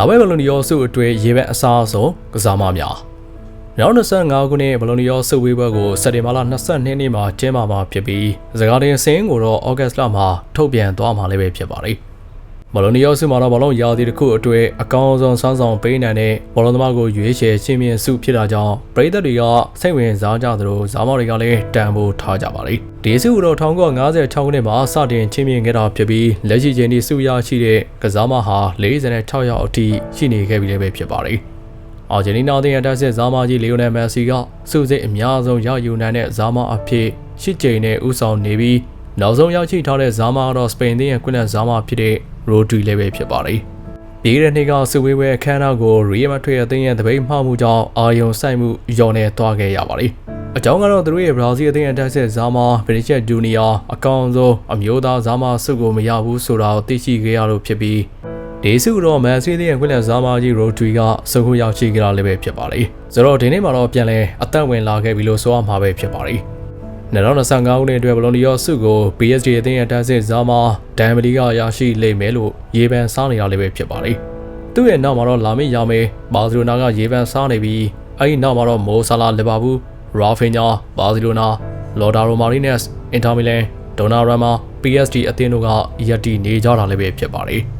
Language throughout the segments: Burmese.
လာမယ့်ဘလိုနီယောစုအတွင်းရေဘက်အစားအဆုံးကစားမများ2025ခုနှစ်ဘလိုနီယောစုဝေးပွဲကိုစက်တင်ဘာလ22နေ့မှာကျင်းပမှာဖြစ်ပြီးစကားတင်စင်းကိုတော့ဩဂတ်စ်လမှာထုတ်ပြန်သွားမှာလည်းပဲဖြစ်ပါတယ်။ ဘလိုနီယောစုမှာတော့ဘလုံးရာသီတစ်ခုအတွင်းအကောင်းဆုံးစမ်းဆောင်ပေးနိုင်တဲ့ဘောလုံးသမားကိုရွေးချယ်ရှင်းပြစုဖြစ်တာကြောင့်ပရိသတ်တွေကစိတ်ဝင်စားကြသလိုဇာမောတွေကလည်းတန်ဖိုးထားကြပါလိမ့်။ဒီစုတော့1956ခုနှစ်မှာစတင်ချင်းမြင်ခဲ့တာဖြစ်ပြီးလက်ရှိချိန်ထိစုရရှိတဲ့ကစားမဟာ46ရောက်အထိရှိနေခဲ့ပြီလည်းပဲဖြစ်ပါလိမ့်။အာဂျင်တီးနားရဲ့တက်ဆက်ဇာမာကြီးလီယိုနယ်မက်ဆီကစုစိတ်အများဆုံးရယူနိုင်တဲ့ဇာမာအဖြစ်ရှစ်ကြိမ်နဲ့ဥဆောင်နေပြီးနောက်ဆုံးရောက်ရှိထားတဲ့ဇာမာကတော့စပိန်သင်းရဲ့ကွင်းလက်ဇာမာဖြစ်တဲ့ ရိုဒရီလည်းပဲဖြစ်ပါတယ်။ပြီးတဲ့နှစ်ကစဝေးပွဲအခမ်းအနားကိုရီယယ်မက်ဒရစ်အသင်းရဲ့တပိတ်မှောက်မှုကြောင့်အာယုံဆိုင်မှုယော်နေသွားခဲ့ရပါတယ်။အကြောင်းကတော့သူတို့ရဲ့ဘရာဇီးအသင်းရဲ့တက်ဆက်ဇာမာဗနီချက်ဒူနီယာအကောင်ဆုံးအမျိုးသားဇာမာစုကိုမရဘူးဆိုတာကိုသိရှိခဲ့ရလို့ဖြစ်ပြီးဒီစုတော့မန်စီးသင်းရဲ့ခွင့်လက်ဇာမာကြီးရိုဒရီကစုခုရောက်ရှိကြတာလည်းပဲဖြစ်ပါတယ်။ဆိုတော့ဒီနေ့မှာတော့ပြန်လဲအသက်ဝင်လာခဲ့ပြီလို့ဆိုရမှာပဲဖြစ်ပါတယ်။ 2025ခုနှစ်အတွက်ဘလွန်ဒီယောစုကို PSG အသင်းရဲ့တက်စစ်ဇာမာဒန်မလီကရရှိလိမ့်မယ်လို့ရေပန်စားနေရလည်းပဲဖြစ်ပါလိမ့်။သူ့ရဲ့နောက်မှာတော့လာမစ်ယာမေဘာစီလိုနာကရေပန်စားနေပြီးအဲဒီနောက်မှာတော့မိုဆာလာလီဗာပူးရာဖင်ညာဘာစီလိုနာလော်ဒါရိုမာရီနက်စ်အင်တာမီလန်ဒိုနာရမာ PSG အသင်းတို့ကရပ်တည်နေကြတာလည်းပဲဖြစ်ပါလိမ့်။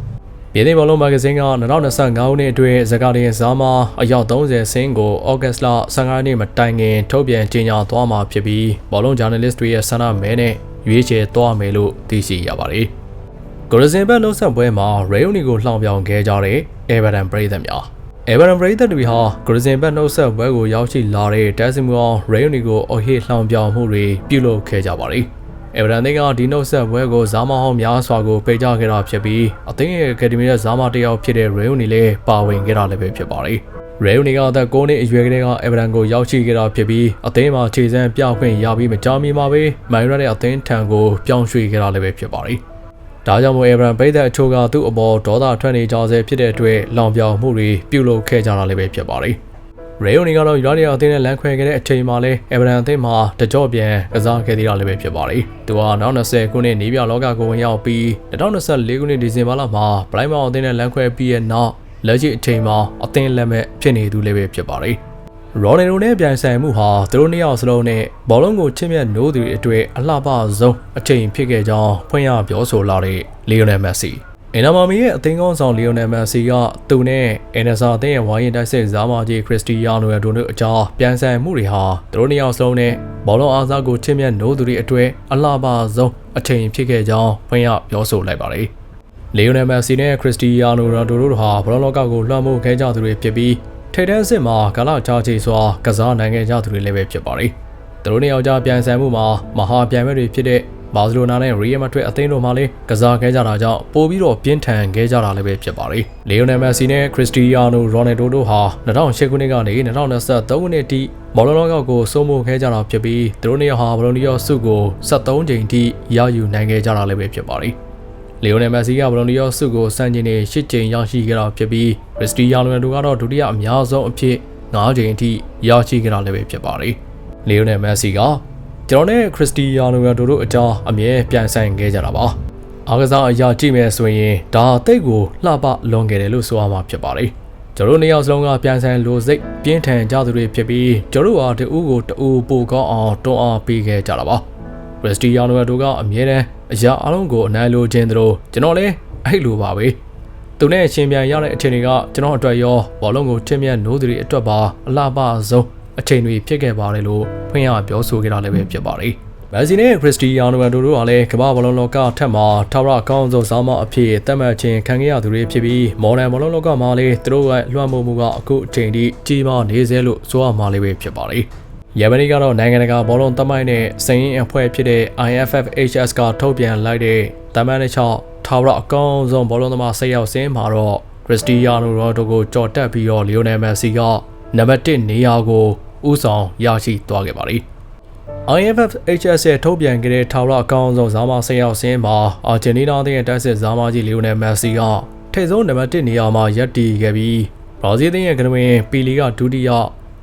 ပြည်သိမ်းဘောလုံးမဂ္ဂဇင်းက2025ခုနှစ်အတွင်းဇကာတင်ဇာမာအယောက်30ဆင်းကိုဩဂတ်စ်လ15ရက်နေ့မတိုင်ခင်ထုတ်ပြန်ကြေညာသွားမှာဖြစ်ပြီးဘောလုံးဂျာနယ်လစ်တွေရဲ့ဆန္ဒမဲနဲ့ရွေးချယ်သွားမယ်လို့သိရှိရပါတယ်။ဂရဇင်ဘတ်လုံးဆက်ပွဲမှာရေယိုနီကိုလှောင်ပြောင်ခဲ့ကြတဲ့အေဗာတန်ပရိသတ်များအေဗာတန်ပရိသတ်တွေဟာဂရဇင်ဘတ်နှုတ်ဆက်ပွဲကိုရောက်ရှိလာတဲ့တက်စီမူအောင်ရေယိုနီကိုအဟိလှောင်ပြောင်မှုတွေပြုလုပ်ခဲ့ကြပါတယ်။ အေဗရန်သင်းကဒီနှုတ်ဆက်ပွဲကိုဇာမဟောင်းများစွာကိုပိတ်ကြခဲ့တာဖြစ်ပြီးအသင်းရဲ့အကယ်ဒမီရဲ့ဇာမတယောက်ဖြစ်တဲ့ရေယိုနီလည်းပါဝင်ခဲ့တာလည်းပဲဖြစ်ပါတယ်။ရေယိုနီကအသက်9နှစ်အရွယ်ကလေးကအေဗရန်ကိုရောက်ရှိခဲ့တာဖြစ်ပြီးအသင်းမှာခြေစမ်းပြခွင့်ရပြီးမကြာမီမှာပဲမိုင်ရတဲ့အသင်းထံကိုပြောင်းရွှေ့ခဲ့တာလည်းပဲဖြစ်ပါတယ်။ဒါကြောင့်မို့အေဗရန်ပိတ်တဲ့အချို့ကသူ့အပေါ်ဒေါသထွက်နေကြဆဲဖြစ်တဲ့အတွက်လောင်ပြောင်မှုတွေပြုလုပ်ခဲ့ကြတာလည်းပဲဖြစ်ပါတယ်။ ရေယိုနီကတော့ယူရာနီယာအသင်းနဲ့လမ်းခွဲခဲ့တဲ့အချိန်မှာလဲအေဗရန်အသင်းမှာတကြော့ပြန်ကစားခဲ့သေးတာလည်းပဲဖြစ်ပါတယ်။သူကနောက်20ခုနှစ်နေပြလောကကိုဝင်ရောက်ပြီး2024ခုနှစ်ဒီဇင်ဘာလမှာဘလိုင်းမောင်အသင်းနဲ့လမ်းခွဲပြီးရဲ့နောက်လက်ရှိအချိန်မှာအသင်းလက်မဲ့ဖြစ်နေသူလည်းပဲဖြစ်ပါတယ်။ရော်နယ်ဒိုနဲ့ပြန်ဆိုင်မှုဟာသူတို့နှစ်ယောက်စလုံးနဲ့ဘောလုံးကိုချစ်မြတ်နိုးသူတွေအတွေ့အလှပဆုံးအချိန်ဖြစ်ခဲ့ကြောင်းဖွင့်ရပြောဆိုလာတဲ့လီယိုနယ်မက်ဆီ။ အင်နာမာမီရဲ့အသင်းကောင်းဆောင်လီယိုနယ်မန်စီကသူနဲ့အင်နဆာအသင်းရဲ့ဝိုင်းရင်တိုက်စစ်ဇာမာကြီးခရစ္စတီယာနိုရဒိုတို့အကြားပြန်ဆိုင်မှုတွေဟာသူတို့နှစ်ယောက်စလုံးနဲ့ဘောလုံးအားစားကိုချစ်မြတ်နိုးသူတွေအတွေ့အလှပဆုံးအချိန်ဖြစ်ခဲ့ကြောင်းဖွင့်ရပြောဆိုလိုက်ပါတယ်။လီယိုနယ်မန်စီနဲ့ခရစ္စတီယာနိုရဒိုတို့ဟာဘောလုံးလောကကိုလွှမ်းမိုးခဲ့ကြသူတွေဖြစ်ပြီးထိပ်တန်းစစ်မှာဂလာချာချီစွာကစားနိုင်ခဲ့ကြသူတွေလည်းပဲဖြစ်ပါတယ်။သူတို့နှစ်ယောက်ကြားပြန်ဆိုင်မှုမှာမဟာပြန်မဲ့တွေဖြစ်တဲ့ ဘာစီလိုနာနဲ့ရီယယ်မက်ဒရစ်အသင်းတို့မှလည်းကစားခဲ့ကြတာကြောင့်ပိုပြီးတော့ပြင်းထန်ခဲ့ကြတာလည်းပဲဖြစ်ပါတယ်။လီယိုနယ်မက်ဆီနဲ့ခရစ္စတီယာနိုရိုနယ်ဒိုတို့ဟာ2008ခုနှစ်ကနေ2023ခုနှစ်ထိဘောလုံးလောကကိုစိုးမိုးခဲ့ကြတာဖြစ်ပြီးသူတို့နှစ်ယောက်ဟာဘလိုနီယောစုကို73ချိန်ထိရယူနိုင်ခဲ့ကြတာလည်းပဲဖြစ်ပါတယ်။လီယိုနယ်မက်ဆီကဘလိုနီယောစုကိုစံချိန်နဲ့8ချိန်ရရှိခဲ့တာဖြစ်ပြီးခရစ္စတီယာနိုရိုနယ်ဒိုကတော့ဒုတိယအများဆုံးအဖြစ်9ချိန်ထိရရှိခဲ့တာလည်းပဲဖြစ်ပါတယ်။လီယိုနယ်မက်ဆီက ကျွန်တော်နဲ့ခရစ္စတီယာနိုရိုတို့အကြားအမြဲပြန်ဆိုင်ခဲ့ကြတာပါအားကစားအရာကြည့်မယ်ဆိုရင်ဒါတိတ်ကိုလှပလွန်ခဲ့တယ်လို့ဆိုရမှာဖြစ်ပါတယ်ကျွန်တော်နှစ်ယောက်စလုံးကပြန်ဆိုင်လိုစိတ်ပြင်းထန်ကြသူတွေဖြစ်ပြီးကျွန်တော်တို့ဟာတအူးကိုတအူးပိုကောင်းအောင်တွန်းအားပေးခဲ့ကြတာပါခရစ္စတီယာနိုတို့ကအမြဲတမ်းအရာအလုံးကိုအနိုင်လိုခြင်းတို့ကျွန်တော်လည်းအဲ့လိုပါပဲသူနဲ့ရှင်ပြန်ရတဲ့အချိန်တွေကကျွန်တော်အတွက်ရောဘောလုံးကိုထင်မြတ်နိုးသူတွေအတွက်ပါအလှပဆုံး အချိန်တွေဖြစ်ခဲ့ပါတယ်လို့ဖွင့်ရပြောဆိုခဲ့တာလည်းပဲဖြစ်ပါတယ်။မက်ဆီနဲ့ခရစ္စတီယာနိုရိုတို့ကလည်းကမ္ဘာဘလုံးလောကထက်မှာထာဝရအကောင်းဆုံးဇာမအဖြစ်သတ်မှတ်ခြင်းခံခဲ့ရသူတွေဖြစ်ပြီးမော်ဒန်ဘလုံးလောကမှာလည်းသူတို့ရဲ့လွှမ်းမိုးမှုကအခုအချိန်ထိကြီးမားနေစေလို့ဆိုရမှာလည်းပဲဖြစ်ပါတယ်။ယမနီကတော့နိုင်ငံတကာဘောလုံးသမိုင်းနဲ့စရင်အဖွဲ့ဖြစ်တဲ့ IFFHS ကထုတ်ပြန်လိုက်တဲ့တမန်တဲ့ချောက်ထာဝရအကောင်းဆုံးဘောလုံးသမား၁၀ယောက်စင်းမှာတော့ခရစ္စတီယာနိုရိုဒိုကိုကြော်တက်ပြီးတော့လီယိုနယ်မက်ဆီကနံပါတ်1နေရာကို ဦးဆောင်ရရှိသွားခဲ့ပါတယ်။ IFF HS ရဲ့ထုတ်ပြန်ခဲ့တဲ့ထောက်လအကောင်းဆုံးဇာမာ၁၀ယောက်စင်းမှာအာဂျင်တီးနားရဲ့တိုက်စစ်ဇာမာကြီးလီယိုနယ်မက်ဆီကထိပ်ဆုံးနံပါတ်1နေရာမှာရပ်တည်ခဲ့ပြီးဘရာဇီးသင်းရဲ့ကနဝင်ပီလီကဒုတိယ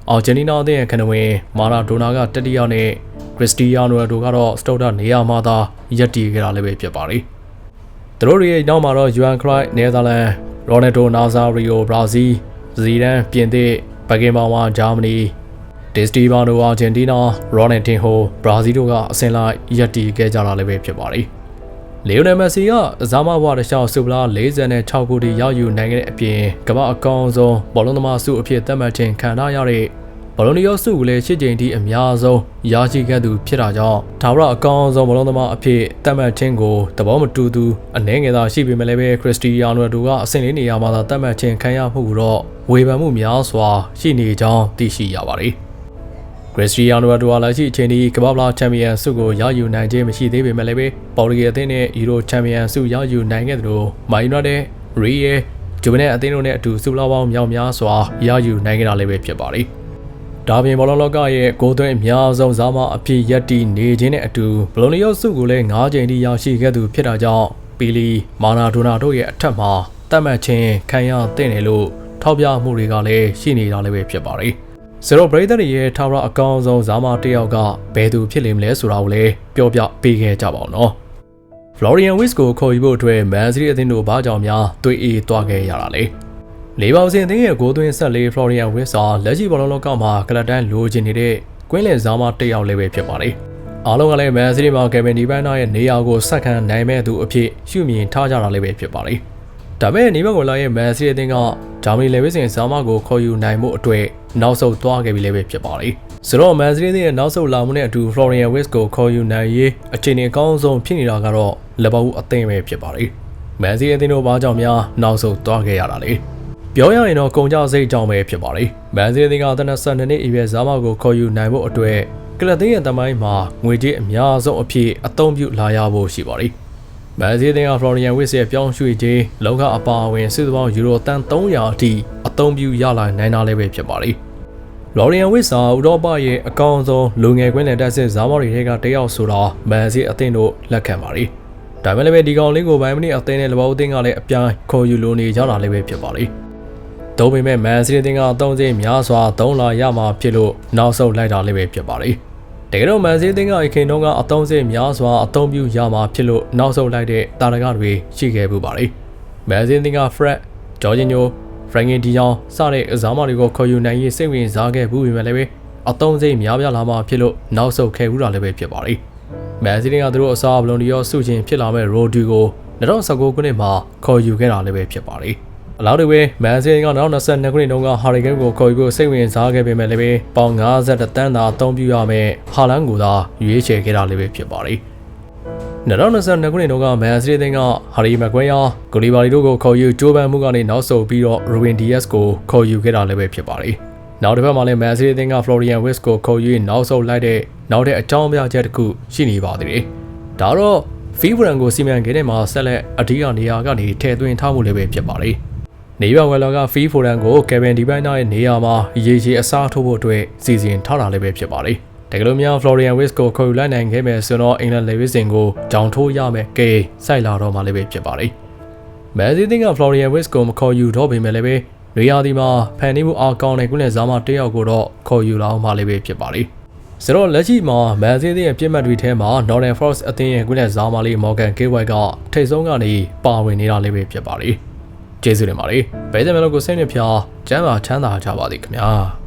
အာဂျင်တီးနားသင်းရဲ့ကနဝင်မာရာဒိုနာကတတိယနဲ့ခရစ္စတီယာနိုရိုဒိုကတော့စတုတ်တာနေရာမှာသာရပ်တည်ခဲ့တာလည်းပဲဖြစ်ပါတယ်။သူတို့ရဲ့နောက်မှာတော့ Yuan Cry နယ်သာလန်ရိုနယ်ဒိုနာဇာရီယိုဘရာဇီးဇီဒန်ပြင်သစ်ဘကင်ဘာဝါဂျာမနီ ဒစ်စတီဘာနိုအာဂျင်တီးနာရိုနယ်တင်ဟိုဘရာဇီးတို့ကအဆင့်လိုက်ရပ်တည်ခဲ့ကြတာလည်းပဲဖြစ်ပါတယ်လီယိုနယ်မက်ဆီကဇာမဘွားတစ်လျှောက်ဆူပလာ46ခုထိရောက်ယူနိုင်ခဲ့တဲ့အပြင်ကမ္ဘာအကောင်ဆုံးဘောလုံးသမားစုအဖြစ်သတ်မှတ်ခြင်းခံထားရတဲ့ဘောလုံးနီယောစုကိုလည်းရှစ်ကြိမ်ထိအများဆုံးရရှိခဲ့သူဖြစ်တာကြောင့်ဒါဝရအကောင်ဆုံးဘောလုံးသမားအဖြစ်သတ်မှတ်ခြင်းကိုသဘောမတူသူအနှဲငယ်သာရှိပေမဲ့လည်းပဲခရစ္စတီယာနိုတို့ကအဆင့်လေးနေရာမှာသာသတ်မှတ်ခြင်းခံရမှုကိုတော့ဝေဖန်မှုများစွာရှိနေကြောင်းသိရှိရပါတယ်။ ခရစ္စတီယာနိုရိုတိုလာရှိအချိန်ဒီကမ္ဘာ့ဖလားချန်ပီယံဆုကိုရယူနိုင်ခြင်းမရှိသေးပေမဲ့လည်းပဲပေါ်တူဂီအသင်းနဲ့ယူရိုချန်ပီယံဆုရယူနိုင်ခဲ့သလိုမိုင်းယူနိုက်တက်ရီယယ်ဂျူဗနယ်အသင်းတို့နဲ့အတူဆုဖလားပေါင်းမြောက်များစွာရယူနိုင်ခဲ့တာလည်းပဲဖြစ်ပါတယ်။ဒါပြင်ဘောလုံးလောကရဲ့ဂိုးသွင်းအများဆုံးဇာမအဖြစ်ရက်တီနေခြင်းနဲ့အတူဘလိုနီယိုဆုကိုလည်း၅ချိန်ထိရရှိခဲ့သူဖြစ်တာကြောင့်ပီလီမာနာဒိုနာတို့ရဲ့အထက်မှာတတ်မှတ်ခြင်းခံရတဲ့တယ်လို့ထောက်ပြမှုတွေကလည်းရှိနေတာလည်းပဲဖြစ်ပါတယ်။ ဇီရိုဘရိသတ်တွေရဲ့ထာဝရအကောင်းဆုံးဇာမာတစ်ယောက်ကဘယ်သူဖြစ်လိမ့်မလဲဆိုတာကိုလည်းပြောပြပေးခဲ့ကြပါအောင်နော်။ Florian Wirtz ကိုခေါ်ယူဖို့အတွက်မန်စီးတီးအသင်းတို့ဘာကြောင့်များတွေ့အေးသွားခဲ့ရတာလဲ။လေးပေါင်စင်အသင်းရဲ့ဂိုးသွင်းဆက်လေး Florian Wirtz ဟာလက်ရှိဘောလုံးလောကမှာကလပ်တန်းလိုချင်နေတဲ့ကွင်းလင်ဇာမာတစ်ယောက်လည်းပဲဖြစ်ပါတယ်။အားလုံးကလည်းမန်စီးတီးမှာကယ်ဗင်ဒီဘန်နာရဲ့နေရာကိုဆက်ခံနိုင်မဲ့သူအဖြစ်ရှုမြင်ထားကြတာလည်းပဲဖြစ်ပါတယ်။ဒါပေမဲ့နေမကွန်လာရဲ့မန်စီးတီးအသင်းကဂျာမနီလေဝစ်စင်ဇာမကိုခေါ်ယူနိုင်မှုအတွက် နောက်ဆုတ်သွားခဲ့ပြီလည်းပဲဖြစ်ပါတယ်။ဆိုတော့မန်စီးတီးအသင်းရဲ့နောက်ဆုတ်လာမှုနဲ့အတူ Florian Wirtz ကိုခေါ်ယူနိုင်ရေးအခြေအနေအကောင်းဆုံးဖြစ်နေတာကတော့လက်ပါဦးအသင်းပဲဖြစ်ပါတယ်။မန်စီးတီးအသင်းတို့ဘာကြောင့်များနောက်ဆုတ်သွားခဲ့ရတာလဲ။ပြောရရင်တော့ကုန်ကြစိတ်ကြောင့်ပဲဖြစ်ပါတယ်။မန်စီးတီးအသင်းကတနက်12နှစ်အရွယ်ဇာမကိုခေါ်ယူနိုင်ဖို့အတွက်ကလပ်သင်းရဲ့တမိုင်းမှာငွေကြေးအများဆုံးအဖြစ်အသုံးပြုလာရဖို့ရှိပါတယ်။ မန်စီးတင်ကဖလော်ရီယန်ဝစ်ရဲ့ပြောင်းရွှေ့ခြင်းလောကအပါအဝင်စုစုပေါင်းယူရိုတန်300အထိအသုံးပြုရလာနိုင်တာလည်းပဲဖြစ်ပါလိမ့်။လော်ရီယန်ဝစ်စာဥရောပရဲ့အကောင်ဆုံးလူငယ်ကွင်းလည်တက်စစ်ဇာမော်ရီတွေကတယောက်ဆိုတာမန်စီအသင်းတို့လက်ခံပါလိမ့်။ဒါပေမဲ့လည်းဒီကောင်လေးကိုဘိုင်မနီအသင်းနဲ့လဘောအသင်းကလည်းအပြိုင်ခေါ်ယူလိုနေကြတာလည်းပဲဖြစ်ပါလိမ့်။ဒါပေမဲ့မန်စီးတင်ကအသုံးစရိတ်များစွာသုံးလာရမှာဖြစ်လို့နောက်ဆုတ်လိုက်တာလည်းပဲဖြစ်ပါလိမ့်။ တကယ်တော့မန်စီးတင်းကအခင်တော့ကအသုံးစရိတ်များစွာအသုံးပြုရမှာဖြစ်လို့နောက်ဆုတ်လိုက်တဲ့တာရကတွေရှိခဲ့ပူပါလေ။မန်စီးတင်းက Fred, Jorginho, Frankie De Jong စတဲ့အစားမတွေကိုခေါ်ယူနိုင်ရေးစိတ်ဝင်စားခဲ့ဘူးပေမဲ့လည်းပဲအသုံးစရိတ်များပြားလာမှဖြစ်လို့နောက်ဆုတ်ခဲ့ဘူးတာလည်းပဲဖြစ်ပါလေ။မန်စီးတင်းကသူတို့အစားဘလုံးဒီရောစုချင်းဖြစ်လာမဲ့ Rodri ကို2019ခုနှစ်မှာခေါ်ယူခဲ့တာလည်းပဲဖြစ်ပါလေ။ အလားတူပဲမန်စီးကနောက်22ခုနှစ်တုန်းကဟာရီကိန်းကိုခေါ်ယူဖို့စိတ်ဝင်စားခဲ့ပေမဲ့လည်းပဲပေါင်50တန်းသာအသုံးပြုရမယ်ဟာလန်ကိုသာရွေးချယ်ခဲ့တာလည်းပဲဖြစ်ပါတယ်။2022ခုနှစ်တုန်းကမန်စီးတင်းကဟာရီမက်ကွဲယာဂိုလီဘာလီတို့ကိုခေါ်ယူဂျိုးပန်မှုကနေနောက်ဆုတ်ပြီးတော့ရိုဝင်ဒီယက်စ်ကိုခေါ်ယူခဲ့တာလည်းပဲဖြစ်ပါတယ်။နောက်တစ်ဖက်မှာလည်းမန်စီးတင်းကဖလော်ရီယန်ဝစ်ကိုခေါ်ယူနောက်ဆုတ်လိုက်တဲ့နောက်တဲ့အကြောင်းပြချက်တစ်ခုရှိနေပါသေးတယ်။ဒါတော့ဖီဘရန်ကိုစီမံကိန်းထဲမှာဆက်လက်အဓိကနေရာကနေထည့်သွင်းထားမှုလည်းပဲဖြစ်ပါတယ်။ နေရဝယ်လာကဖီဖိုရန်ကိုကယ်ဗင်ဒီဘိုင်နာရဲ့နေရာမှာရေရှည်အစားထိုးဖို့အတွက်စီစဉ်ထားတာလည်းပဲဖြစ်ပါတယ်။တကယ်လို့များဖလော်ရီယန်ဝစ်ကိုခေါ်ယူလိုက်နိုင်ခဲ့မယ်ဆိုတော့အင်္ဂလန်လေဝစ်စင်ကိုကြောင်ထိုးရမယ်ကဲစိုက်လာတော့မှလည်းပဲဖြစ်ပါတယ်။မန်စီးတင်းကဖလော်ရီယန်ဝစ်ကိုမခေါ်ယူတော့ပေမဲ့လည်းပဲနေရာဒီမှာဖန်နေမှုအားကောင်းတဲ့ကုလဇာမတယောက်ကိုတော့ခေါ်ယူလာအောင်မှလည်းပဲဖြစ်ပါတယ်။ဆိုတော့လက်ရှိမှာမန်စီးတင်းရဲ့ပြစ်မှတ်တွေထဲမှာ Northern Forest အသင်းရဲ့ကုလဇာမလေး Morgan Gilway ကထိတ်ဆုံးကနေပါဝင်နေတာလည်းပဲဖြစ်ပါတယ်။ ကျေးဇူးတင်ပါတယ်။ဘယ်တဲ့မလို့ကိုစိတ်နဲ့ဖျားကျမ်းပါချမ်းသာကြပါသည်ခင်ဗျာ။